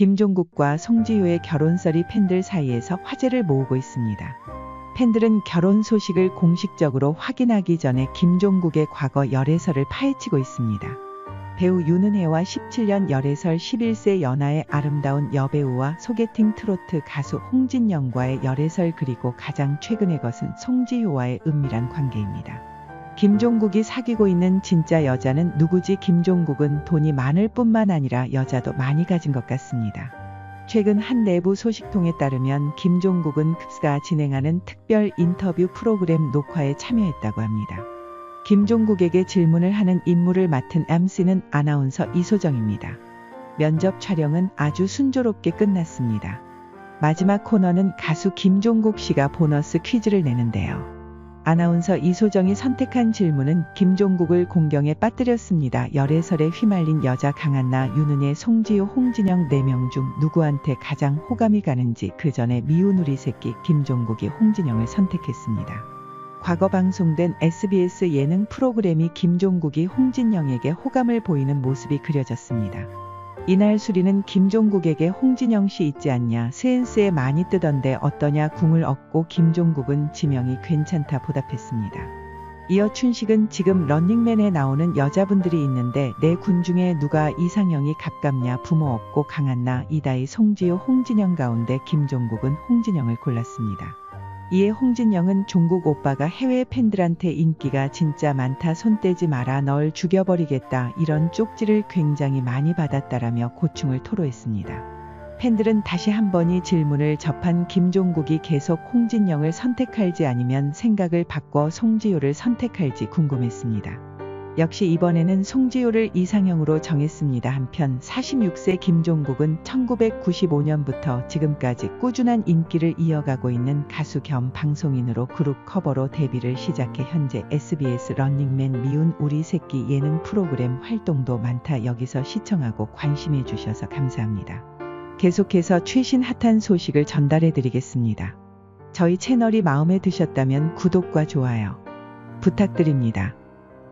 김종국과 송지효의 결혼설이 팬들 사이에서 화제를 모으고 있습니다. 팬들은 결혼 소식을 공식적으로 확인하기 전에 김종국의 과거 열애설을 파헤치고 있습니다. 배우 윤은혜와 17년 열애설 11세 연하의 아름다운 여배우와 소개팅 트로트 가수 홍진영과의 열애설 그리고 가장 최근의 것은 송지효와의 은밀한 관계입니다. 김종국이 사귀고 있는 진짜 여자는 누구지 김종국은 돈이 많을 뿐만 아니라 여자도 많이 가진 것 같습니다. 최근 한 내부 소식통에 따르면 김종국은 급스가 진행하는 특별 인터뷰 프로그램 녹화에 참여했다고 합니다. 김종국에게 질문을 하는 임무를 맡은 MC는 아나운서 이소정입니다. 면접 촬영은 아주 순조롭게 끝났습니다. 마지막 코너는 가수 김종국 씨가 보너스 퀴즈를 내는데요. 아나운서 이소정이 선택한 질문은 김종국을 공경에 빠뜨렸습니다. 열애설에 휘말린 여자 강한나, 윤은혜, 송지효, 홍진영 4명 중 누구한테 가장 호감이 가는지 그 전에 미운 우리 새끼 김종국이 홍진영을 선택했습니다. 과거 방송된 SBS 예능 프로그램이 김종국이 홍진영에게 호감을 보이는 모습이 그려졌습니다. 이날 수리는 김종국에게 홍진영 씨 있지 않냐 스엔스에 많이 뜨던데 어떠냐 궁을 얻고 김종국은 지명이 괜찮다 보답했습니다. 이어 춘식은 지금 런닝맨에 나오는 여자분들이 있는데 내 군 중에 누가 이상형이 가깝냐 부모 없고 강한나 이다희 송지효 홍진영 가운데 김종국은 홍진영을 골랐습니다. 이에 홍진영은 종국 오빠가 해외 팬들한테 인기가 진짜 많다 손 떼지 마라 널 죽여버리겠다 이런 쪽지를 굉장히 많이 받았다라며 고충을 토로했습니다. 팬들은 다시 한 번이 질문을 접한 김종국이 계속 홍진영을 선택할지 아니면 생각을 바꿔 송지효를 선택할지 궁금했습니다. 역시 이번에는 송지효를 이상형으로 정했습니다. 한편 46세 김종국은 1995년부터 지금까지 꾸준한 인기를 이어가고 있는 가수 겸 방송인으로 그룹 커버로 데뷔를 시작해 현재 SBS 런닝맨 미운 우리 새끼 예능 프로그램 활동도 많다. 여기서 시청하고 관심해 주셔서 감사합니다. 계속해서 최신 핫한 소식을 전달해 드리겠습니다. 저희 채널이 마음에 드셨다면 구독과 좋아요 부탁드립니다.